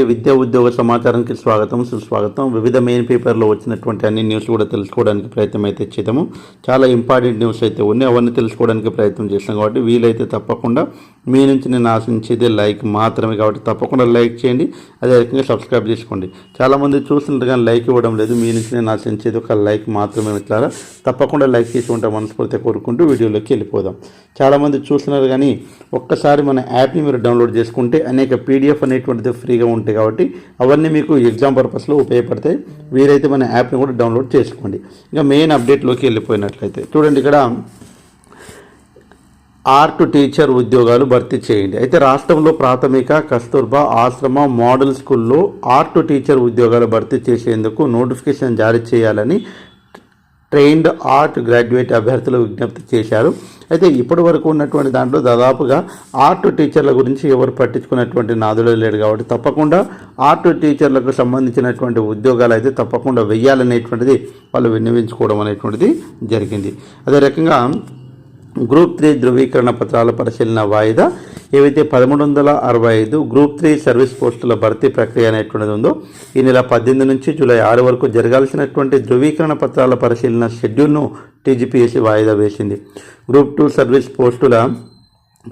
విద్యా ఉద్యోగ సమాచారానికి స్వాగతం సుస్వాగతం. వివిధ మెయిన్ పేపర్లో వచ్చినటువంటి అన్ని న్యూస్ కూడా తెలుసుకోవడానికి ప్రయత్నం అయితే చేద్దాము. చాలా ఇంపార్టెంట్ న్యూస్ అయితే ఉన్నాయి అవన్నీ తెలుసుకోవడానికి ప్రయత్నం చేస్తాం కాబట్టి వీలైతే తప్పకుండా మీ నుంచి నేను ఆశించేది లైక్ మాత్రమే కాబట్టి తప్పకుండా లైక్ చేయండి. అదే రకంగా సబ్స్క్రైబ్ చేసుకోండి. చాలామంది చూస్తున్నారు కానీ లైక్ ఇవ్వడం లేదు. మీ నుంచి నేను ఆశించేది ఒక లైక్ మాత్రమే ఇట్లారా తప్పకుండా లైక్ చేసి ఉంటాం మనస్ఫూర్తిగా కోరుకుంటూ వీడియోలోకి వెళ్ళిపోదాం. చాలామంది చూస్తున్నారు కానీ ఒక్కసారి మన యాప్ని మీరు డౌన్లోడ్ చేసుకుంటే అనేక పీడిఎఫ్ అనేటువంటిది ఫ్రీగా ఉంటుంది. ఉంటాయి కాబట్టి అవన్నీ మీకు ఎగ్జామ్ పర్పస్లో ఉపయోగపడతాయి. వీరైతే మన యాప్ని కూడా డౌన్లోడ్ చేసుకోండి. ఇంకా మెయిన్ అప్డేట్లోకి వెళ్ళిపోయినట్లయితే చూడండి ఇక్కడ ఆర్ట్ టీచర్ ఉద్యోగాలు భర్తీ చేయండి. అయితే రాష్ట్రంలో ప్రాథమిక కస్తూర్బా ఆశ్రమ మోడల్ స్కూల్లో ఆర్ట్ టీచర్ ఉద్యోగాలు భర్తీ చేసేందుకు నోటిఫికేషన్ జారీ చేయాలని ట్రైన్డ్ ఆర్ట్ గ్రాడ్యుయేట్ అభ్యర్థులు విజ్ఞప్తి చేశారు. అయితే ఇప్పటి వరకు ఉన్నటువంటి దాంట్లో దాదాపుగా ఆర్ట్ టీచర్ల గురించి ఎవరు పట్టించుకున్నటువంటి నాదుడే లేడు కాబట్టి తప్పకుండా ఆర్ట్ టీచర్లకు సంబంధించినటువంటి ఉద్యోగాలు అయితే తప్పకుండా వెయ్యాలనేటువంటిది వాళ్ళు విన్నవించుకోవడం అనేటువంటిది జరిగింది. అదే రకంగా గ్రూప్ త్రీ ధృవీకరణ పత్రాల పరిశీలన వాయిదా. ఏవైతే పదమూడు వందల అరవై ఐదు గ్రూప్ త్రీ సర్వీస్ పోస్టుల భర్తీ ప్రక్రియ అనేటువంటిది ఉందో ఈ నెల పద్దెనిమిది నుంచి జూలై ఆరు వరకు జరగాల్సినటువంటి ధృవీకరణ పత్రాల పరిశీలన షెడ్యూల్ను టీజీపీఎస్సీ వాయిదా వేసింది. గ్రూప్ టూ సర్వీస్ పోస్టుల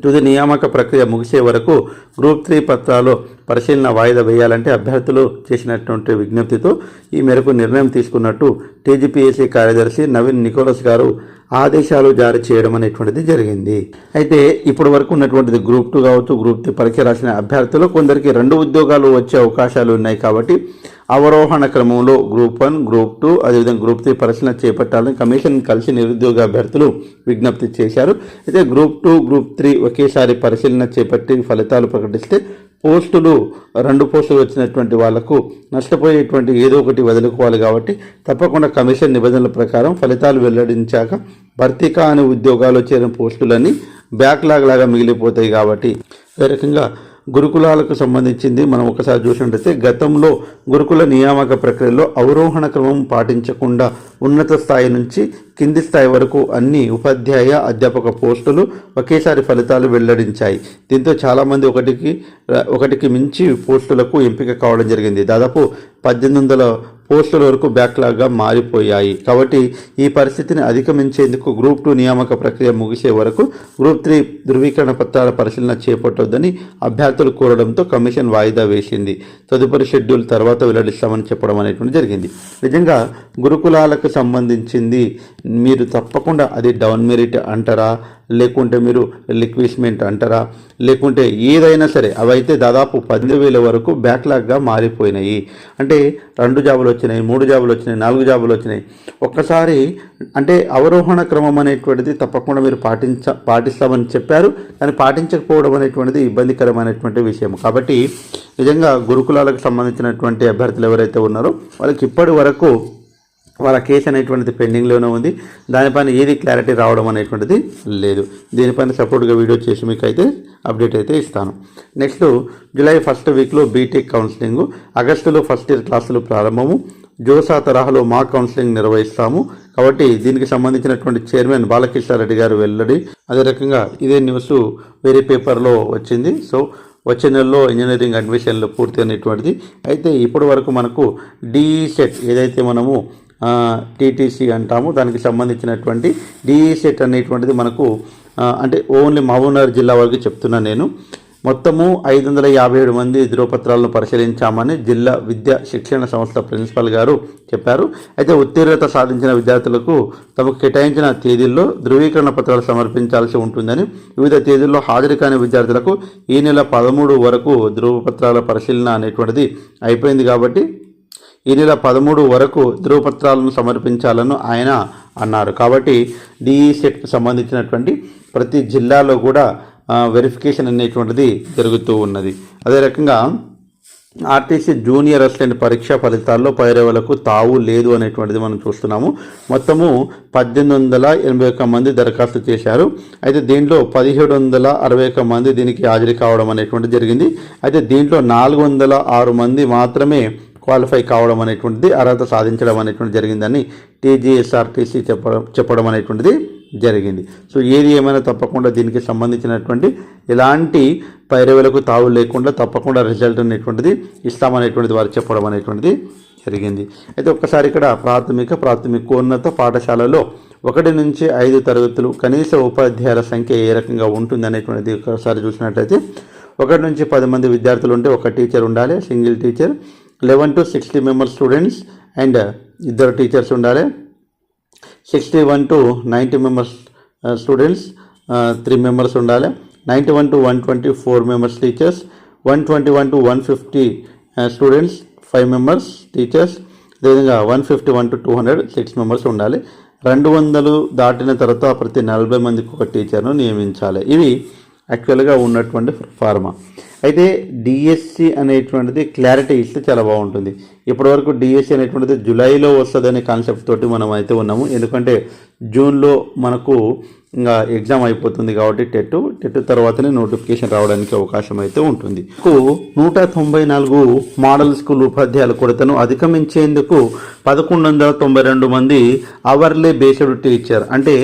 తుది నియామక ప్రక్రియ ముగిసే వరకు గ్రూప్ త్రీ పత్రాలు పరిశీలన వాయిదా వేయాలంటే అభ్యర్థులు చేసినటువంటి విజ్ఞప్తితో ఈ మేరకు నిర్ణయం తీసుకున్నట్టు టీజీపీఎస్సీ కార్యదర్శి నవీన్ నికోలస్ గారు ఆదేశాలు జారీ చేయడం అనేటువంటిది జరిగింది. అయితే ఇప్పటి వరకు ఉన్నటువంటిది గ్రూప్ టూ కావచ్చు గ్రూప్ త్రీ పరీక్ష రాసిన అభ్యర్థులు కొందరికి రెండు ఉద్యోగాలు వచ్చే అవకాశాలు ఉన్నాయి కాబట్టి అవరోహణ క్రమంలో గ్రూప్ వన్ గ్రూప్ టూ అదేవిధంగా గ్రూప్ త్రీ పరిశీలన చేపట్టాలని కమిషన్ కలిసి నిరుద్యోగ అభ్యర్థులు విజ్ఞప్తి చేశారు. అయితే గ్రూప్ టూ గ్రూప్ త్రీ ఒకేసారి పరిశీలన చేపట్టి ఫలితాలు ప్రకటిస్తే పోస్టులు రెండు పోస్టులు వచ్చినటువంటి వాళ్ళకు నష్టపోయేటువంటి ఏదో ఒకటి వదులుకోవాలి కాబట్టి తప్పకుండా కమిషన్ నిబంధనల ప్రకారం ఫలితాలు వెల్లడించాక భర్తీ కాని ఉద్యోగాలు చేరిన పోస్టులన్నీ బ్యాక్లాగ్ లాగా మిగిలిపోతాయి కాబట్టి ఏ రకంగా గురుకులాలకు సంబంధించింది మనం ఒకసారి చూసినట్టయితే గతంలో గురుకుల నియామక ప్రక్రియలో అవరోహణ క్రమం పాటించకుండా ఉన్నత స్థాయి నుంచి కింది స్థాయి వరకు అన్ని ఉపాధ్యాయ అధ్యాపక పోస్టులు ఒకేసారి ఫలితాలు వెల్లడించాయి. దీంతో చాలామంది ఒకటికి ఒకటికి మించి పోస్టులకు ఎంపిక కావడం జరిగింది. దాదాపు పద్దెనిమిది వందల పోస్టుల వరకు బ్యాక్లాగ్గా మారిపోయాయి. కాబట్టి ఈ పరిస్థితిని అధిగమించేందుకు గ్రూప్ టూ నియామక ప్రక్రియ ముగిసే వరకు గ్రూప్ త్రీ ధృవీకరణ పత్రాల పరిశీలన చేపట్టొద్దని అభ్యర్థులు కోరడంతో కమిషన్ వాయిదా వేసింది. తదుపరి షెడ్యూల్ తర్వాత వెల్లడిస్తామని చెప్పడం అనేటువంటి జరిగింది. నిజంగా గురుకులాలకు సంబంధించింది మీరు తప్పకుండా అది డౌన్ మెరిట్ అంటారా? లేకుంటే మీరు లిక్విస్మెంట్ అంటారా? లేకుంటే ఏదైనా సరే అవైతే దాదాపు పది వేల వరకు బ్యాక్లాగ్గా మారిపోయినాయి. అంటే రెండు జాబులు వచ్చినాయి మూడు జాబులు వచ్చినాయి నాలుగు జాబులు వచ్చినాయి. ఒక్కసారి అంటే అవరోహణ క్రమం అనేటువంటిది తప్పకుండా మీరు పాటించ పాటిస్తామని చెప్పారు. కానీ పాటించకపోవడం అనేటువంటిది ఇబ్బందికరమైనటువంటి విషయం. కాబట్టి నిజంగా గురుకులాలకు సంబంధించినటువంటి అభ్యర్థులు ఎవరైతే ఉన్నారో వాళ్ళకి ఇప్పటి వరకు వాళ్ళ కేసు అనేటువంటిది పెండింగ్లోనే ఉంది. దానిపైన ఏది క్లారిటీ రావడం అనేటువంటిది లేదు. దీనిపైన సపోర్ట్గా వీడియో చేసి మీకు అయితే అప్డేట్ అయితే ఇస్తాను నెక్స్ట్ జూలై ఫస్ట్ వీక్లో బీటెక్ కౌన్సిలింగ్ ఆగస్టులో ఫస్ట్ ఇయర్ క్లాసులు ప్రారంభము. జోసా తరహాలో మా కౌన్సిలింగ్ నిర్వహిస్తాము. కాబట్టి దీనికి సంబంధించినటువంటి చైర్మన్ బాలకృష్ణారెడ్డి గారు వెల్లడి. అదే రకంగా ఇదే న్యూస్ వేరే పేపర్లో వచ్చింది. సో వచ్చే నెలలో ఇంజనీరింగ్ అడ్మిషన్లు పూర్తి అనేటువంటిది అయితే ఇప్పటి వరకు మనకు డీసెట్ ఏదైతే మనము టీటీసీ అంటాము. దానికి సంబంధించినటువంటి డిఈసెట్ అనేటువంటిది మనకు అంటే ఓన్లీ మహబూబ్నగర్ జిల్లా వరకు చెప్తున్నాను నేను. మొత్తము ఐదు వందల యాభై ఏడు మంది ధృవపత్రాలను పరిశీలించామని జిల్లా విద్యా శిక్షణ సంస్థ ప్రిన్సిపల్ గారు చెప్పారు. అయితే ఉత్తీర్ణత సాధించిన విద్యార్థులకు తమకు కేటాయించిన తేదీల్లో ధృవీకరణ పత్రాలు సమర్పించాల్సి ఉంటుందని వివిధ తేదీల్లో హాజరు కాని విద్యార్థులకు ఈ నెల పదమూడు వరకు ధృవపత్రాల పరిశీలన అనేటువంటిది అయిపోయింది కాబట్టి ఈ నెల పదమూడు వరకు ధృవపత్రాలను సమర్పించాలని ఆయన అన్నారు. కాబట్టి డిఈ సెట్కి సంబంధించినటువంటి ప్రతి జిల్లాలో కూడా వెరిఫికేషన్ అనేటువంటిది జరుగుతూ ఉన్నది. అదే రకంగా ఆర్టీసీ జూనియర్ అసిస్టెంట్ పరీక్షా ఫలితాల్లో పైరవులకు తావు లేదు అనేటువంటిది మనం చూస్తున్నాము. మొత్తము పద్దెనిమిది వందల ఎనభై ఒక్క మంది దరఖాస్తు చేశారు. అయితే దీంట్లో పదిహేడు వందల అరవై ఒక్క మంది దీనికి హాజరు కావడం అనేటువంటిది జరిగింది. అయితే దీంట్లో నాలుగు వందల ఆరు మంది మాత్రమే క్వాలిఫై కావడం అనేటువంటిది అర్హత సాధించడం అనేటువంటి జరిగిందని టీజీఎస్ఆర్టీసీ చెప్పడం చెప్పడం అనేటువంటిది జరిగింది. సో ఏది ఏమైనా తప్పకుండా దీనికి సంబంధించినటువంటి ఎలాంటి పైరవేలకు తావు లేకుండా తప్పకుండా రిజల్ట్ అనేటువంటిది ఇస్తామనేటువంటిది వారు చెప్పడం అనేటువంటిది జరిగింది. అయితే ఒక్కసారి ఇక్కడ ప్రాథమిక ప్రాథమికోన్నత పాఠశాలలో ఒకటి నుంచి ఐదు తరగతులు కనీస ఉపాధ్యాయుల సంఖ్య ఏ రకంగా ఉంటుంది అనేటువంటిది ఒకసారి చూసినట్లయితే ఒకటి నుంచి పది మంది విద్యార్థులు ఉంటే ఒక టీచర్ ఉండాలి single teacher. Eleven to sixty members students and ఇద్దరు టీచర్స్ ఉండాలి. Sixty one to ninety members students three members ఉండాలి. Ninety one to one twenty four members teachers one twenty one to one fifty students five members teachers అదేవిధంగా one fifty one to two hundred six members ఉండాలి. రెండు వందలు దాటిన తర్వాత ప్రతి నలభై మందికి ఒక టీచర్ను నియమించాలి. ఇవి యాక్చువల్గా ఉన్నటువంటి ఫార్మా అయితే డిఎస్సి అనేటువంటిది క్లారిటీ ఇస్తే చాలా బాగుంటుంది. ఇప్పటివరకు డిఎస్సి అనేటువంటిది జూలైలో వస్తుంది అనే కాన్సెప్ట్ తోటి మనం అయితే ఉన్నాము. ఎందుకంటే జూన్లో మనకు ఇంకా ఎగ్జామ్ అయిపోతుంది కాబట్టి టెట్ టెట్ తర్వాతనే నోటిఫికేషన్ రావడానికి అవకాశం అయితే ఉంటుంది. నూట తొంభై నాలుగు మోడల్ స్కూల్ ఉపాధ్యాయుల కొరతను అధిగమించేందుకు పదకొండు వందల తొంభై రెండు మంది అవర్లీ బేస్డ్ టీచర్ అంటే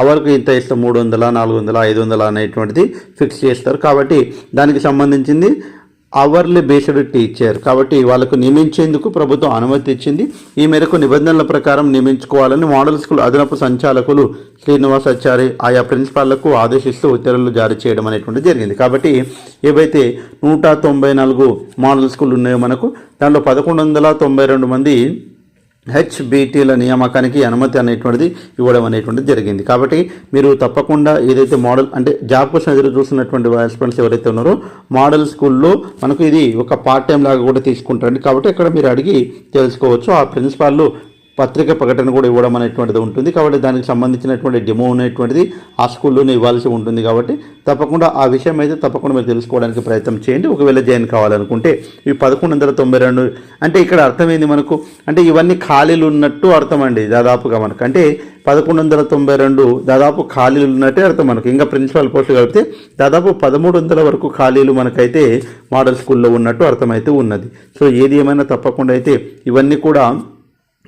అవర్కి ఇంత ఇస్తే మూడు వందల నాలుగు వందల ఐదు వందల అనేటువంటిది ఫిక్స్ చేస్తారు. కాబట్టి దానికి సంబంధించి సంబంధించింది అవర్లీ బేస్డ్ టీచర్ కాబట్టి వాళ్ళకు నియమించేందుకు ప్రభుత్వం అనుమతి ఇచ్చింది. ఈ మేరకు నిబంధనల ప్రకారం నియమించుకోవాలని మోడల్ స్కూల్ అదనపు సంచాలకులు శ్రీనివాసాచారి ఆయా ప్రిన్సిపాళ్ళకు ఆదేశిస్తూ ఉత్తర్వులు జారీ చేయడం అనేటువంటి జరిగింది. కాబట్టి ఏవైతే నూట తొంభై నాలుగు మోడల్ స్కూల్ ఉన్నాయో మనకు దాంట్లో పదకొండు వందల తొంభై రెండు మంది హెచ్బిటీల నియామకానికి అనుమతి అనేటువంటిది ఇవ్వడం అనేటువంటిది జరిగింది. కాబట్టి మీరు తప్పకుండా ఏదైతే మోడల్ అంటే జాబ్ కోసం ఎదురు చూస్తున్నటువంటి ఆస్పిరెంట్స్ ఎవరైతే ఉన్నారో మోడల్ స్కూల్లో మనకు ఇది ఒక పార్ట్ టైం లాగా కూడా తీసుకుంటారండి. కాబట్టి ఇక్కడ మీరు అడిగి తెలుసుకోవచ్చు. ఆ ప్రిన్సిపాల్ పత్రిక ప్రకటన కూడా ఇవ్వడం అనేటువంటిది ఉంటుంది. కాబట్టి దానికి సంబంధించినటువంటి డెమో అనేటువంటిది ఆ స్కూల్లోనే ఇవ్వాల్సి ఉంటుంది కాబట్టి తప్పకుండా ఆ విషయం అయితే తప్పకుండా మీరు తెలుసుకోవడానికి ప్రయత్నం చేయండి. ఒకవేళ జాయిన్ కావాలనుకుంటే ఈ పదకొండు వందల తొంభై రెండు అంటే ఇక్కడ అర్థమైంది మనకు. అంటే ఇవన్నీ ఖాళీలు ఉన్నట్టు అర్థం అండి దాదాపుగా మనకు. అంటే పదకొండు వందల తొంభై రెండు దాదాపు ఖాళీలు ఉన్నట్టే అర్థం మనకు. ఇంకా ప్రిన్సిపల్ పోస్టులు కలిపితే దాదాపు పదమూడు వందల వరకు ఖాళీలు మనకైతే మోడల్ స్కూల్లో ఉన్నట్టు అర్థమైతే ఉన్నది. సో ఏది ఏమైనా తప్పకుండా అయితే ఇవన్నీ కూడా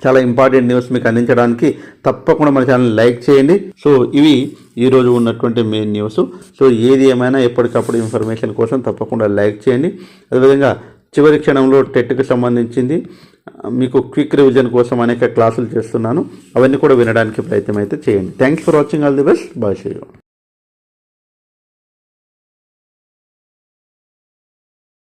చాలా ఇంపార్టెంట్ న్యూస్ మీకు అందించడానికి తప్పకుండా మన ఛానల్ లైక్ చేయండి. సో ఇవి ఈరోజు ఉన్నటువంటి మెయిన్ న్యూస్. సో ఏది ఏమైనా ఎప్పటికప్పుడు ఇన్ఫర్మేషన్ కోసం తప్పకుండా లైక్ చేయండి. అదేవిధంగా చివరి క్షణంలో టెట్కి సంబంధించింది మీకు క్విక్ రివిజన్ కోసం అనేక క్లాసులు చేస్తున్నాను. అవన్నీ కూడా వినడానికి ప్రయత్నం అయితే చేయండి. Thanks for watching all the best bye